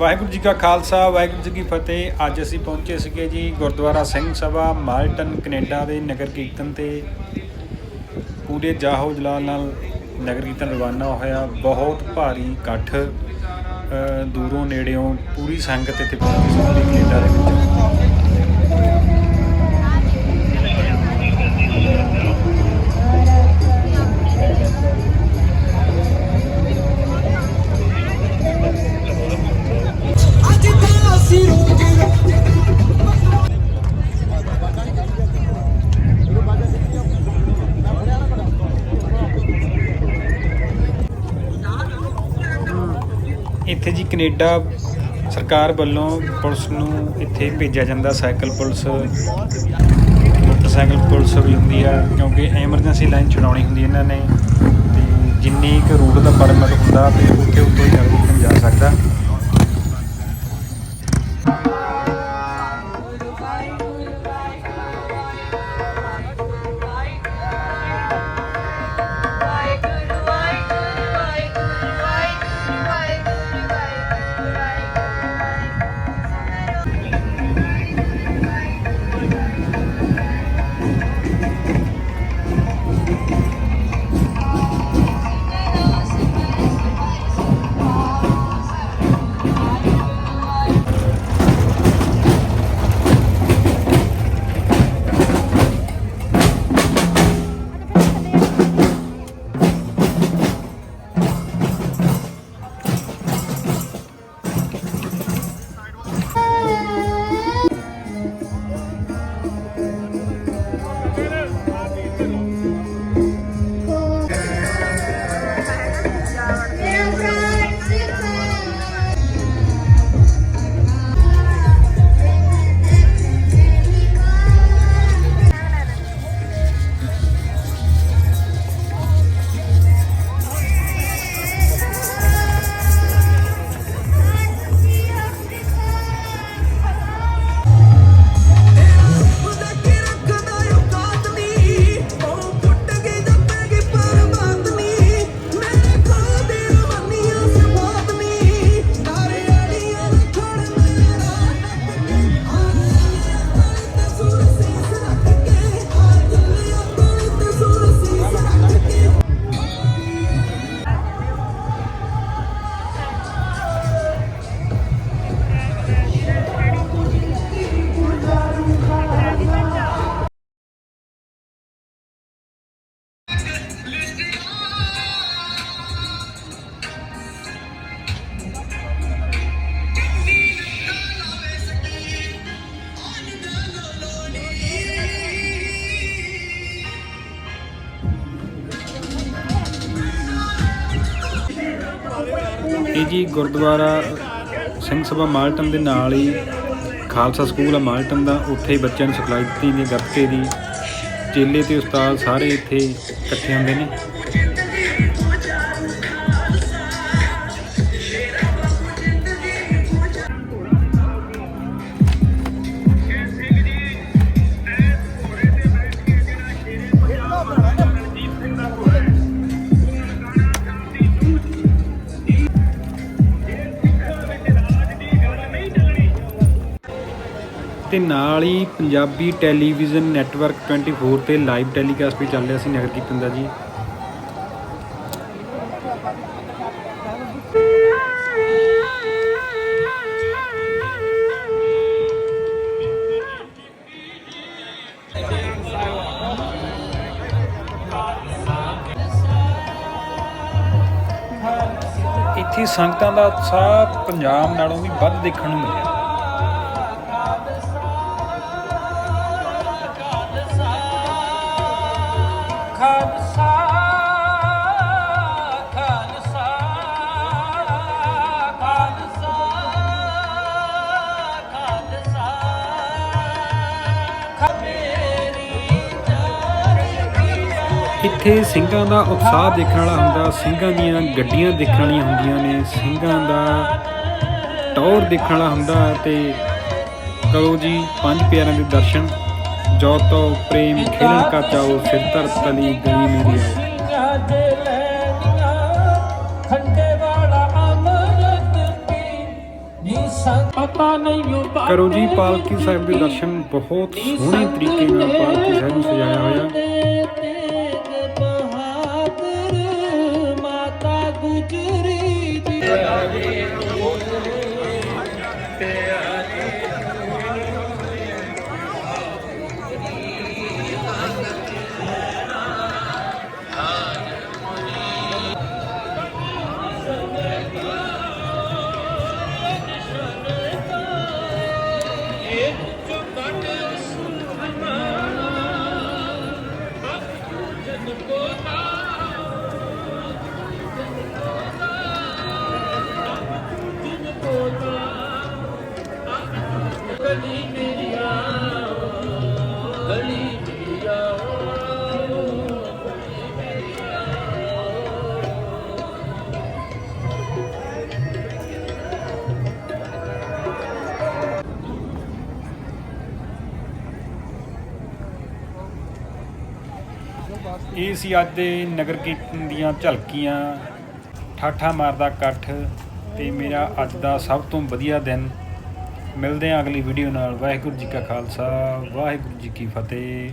ਵਾਹਿਗੁਰੂ ਜੀ ਕਾ ਖਾਲਸਾ, ਵਾਹਿਗੁਰੂ ਜੀ ਕੀ ਫਤਿਹ। ਅੱਜ ਅਸੀਂ ਪਹੁੰਚੇ ਸੀਗੇ ਜੀ ਗੁਰਦੁਆਰਾ ਸਿੰਘ ਸਭਾ, ਮਾਲਟਨ, ਕੈਨੇਡਾ ਦੇ ਨਗਰ ਕੀਰਤਨ ਤੇ। ਪੂਰੇ ਜਾਹੋ ਜਲਾਲ ਨਾਲ ਨਗਰ ਕੀਰਤਨ ਰਵਾਨਾ ਹੋਇਆ। ਬਹੁਤ ਭਾਰੀ ਇਕੱਠ ਦੂਰੋਂ ਨੇੜਿਓਂ ਪੂਰੀ ਸੰਗਤ ਇੱਥੇ ਪਹੁੰਚੀ ਸੀ ਕੈਨੇਡਾ ਦੇ ਵਿੱਚ। ਇੱਥੇ ਜੀ ਕੈਨੇਡਾ ਸਰਕਾਰ ਵੱਲੋਂ ਪੁਲਿਸ ਨੂੰ ਇੱਥੇ ਭੇਜਿਆ ਜਾਂਦਾ, ਸਾਈਕਲ ਪੁਲਿਸ, ਮੋਟਰਸਾਈਕਲ ਪੁਲਿਸ ਵੀ ਹੁੰਦੀ ਆ, ਕਿਉਂਕਿ ਐਮਰਜੈਂਸੀ ਲਾਈਨ ਚਲਾਉਣੀ ਹੁੰਦੀ ਇਹਨਾਂ ਨੇ, ਤੇ ਜਿੰਨੀ ਕੁ ਰੂਟ ਦਾ ਪਰਮਿਟ ਹੁੰਦਾ, ਤੇ ਉੱਥੇ ਉੱਤੋਂ ਹੀ ਨਗਰ ਜਾ ਸਕਦਾ। ਇਹ ਜੀ ਗੁਰਦੁਆਰਾ ਸਿੰਘ ਸਭਾ ਮਾਲਟਨ ਦੇ ਨਾਲ ਹੀ ਖਾਲਸਾ ਸਕੂਲ ਆ ਮਾਲਟਨ ਦਾ। ਉੱਥੇ ਹੀ ਬੱਚਿਆਂ ਨੂੰ ਸਿਖਲਾਈ ਦਿੱਤੀ ਜਾਂਦੀ ਹੈ ਗੱਤਕੇ ਦੀ। ਚੇਲੇ ਤੇ ਉਸਤਾਦ ਸਾਰੇ ਇੱਥੇ ਇਕੱਠੇ ਹੁੰਦੇ ਨੇ। ਤੇ ਨਾਲ ਹੀ ਪੰਜਾਬੀ ਟੈਲੀਵਿਜ਼ਨ ਨੈਟਵਰਕ 24 ਤੇ ਲਾਈਵ ਟੈਲੀਕਾਸਟ ਵੀ ਚੱਲ ਰਿਹਾ ਸੀ ਨਗਰ ਕੀਰਤਨ ਦਾ ਜੀ। ਇੱਥੇ ਸੰਗਤਾਂ ਦਾ ਉਤਸ਼ਾਹ ਪੰਜਾਬ ਨਾਲੋਂ ਵੀ ਵੱਧ ਦੇਖਣ ਨੂੰ ਮਿਲਿਆ। ਖਾਲਸਾ ਖਾਲਸਾ ਖਾਲਸਾ ਖਾਲਸਾ। ਇੱਥੇ ਸਿੰਘਾਂ ਦਾ ਉਤਸ਼ਾਹ ਦੇਖਣ ਵਾਲਾ ਹੁੰਦਾ, ਸਿੰਘਾਂ ਦੀਆਂ ਗੱਡੀਆਂ ਦੇਖਣ ਵਾਲੀਆਂ ਹੁੰਦੀਆਂ ਨੇ, ਸਿੰਘਾਂ ਦਾ ਟੌਰ ਦੇਖਣ ਵਾਲਾ ਹੁੰਦਾ ਤੇ ਕਰੋ ਜੀ, ਪੰਜ ਪਿਆਰਿਆਂ ਦੇ ਦਰਸ਼ਨ। ਜੋ ਤੋ ਪ੍ਰੇਮ ਖੇਲਣ ਕਾ ਚਾਓ ਸਿਰ ਤਲੀ ਗਲੀ ਮੇਰੀ ਨਹੀਂ ਕਰੋ ਜੀ ਪਾਲਕੀ ਸਾਹਿਬ ਦੇ ਦਰਸ਼ਨ ਬਹੁਤ ਸੋਹਣੇ ਤਰੀਕੇ ਨਾਲ ਪਾਲਕੀ ਸਾਹਿਬ ਨੂੰ ਸਜਾਇਆ ਹੋਇਆ। ਗਲੀ ਮੇਰੀਆ ਗਲੀ ਮੇਰੀਆ ਇਹ ਸੀ ਅੱਜ ਦੇ ਨਗਰ ਕੀਰਤਨ ਦੀਆਂ ਝਲਕੀਆਂ। ਠਾਠਾ ਮਾਰਦਾ ਇਕੱਠ ਤੇ ਮੇਰਾ ਅੱਜ ਦਾ ਸਭ ਤੋਂ ਵਧੀਆ ਦਿਨ ਮਿਲਦੇ ਹਾਂ ਅਗਲੀ ਵੀਡੀਓ ਨਾਲ। ਵਾਹਿਗੁਰੂ ਜੀ ਕਾ ਖਾਲਸਾ ਵਾਹਿਗੁਰੂ ਜੀ ਕੀ ਫਤਿਹ।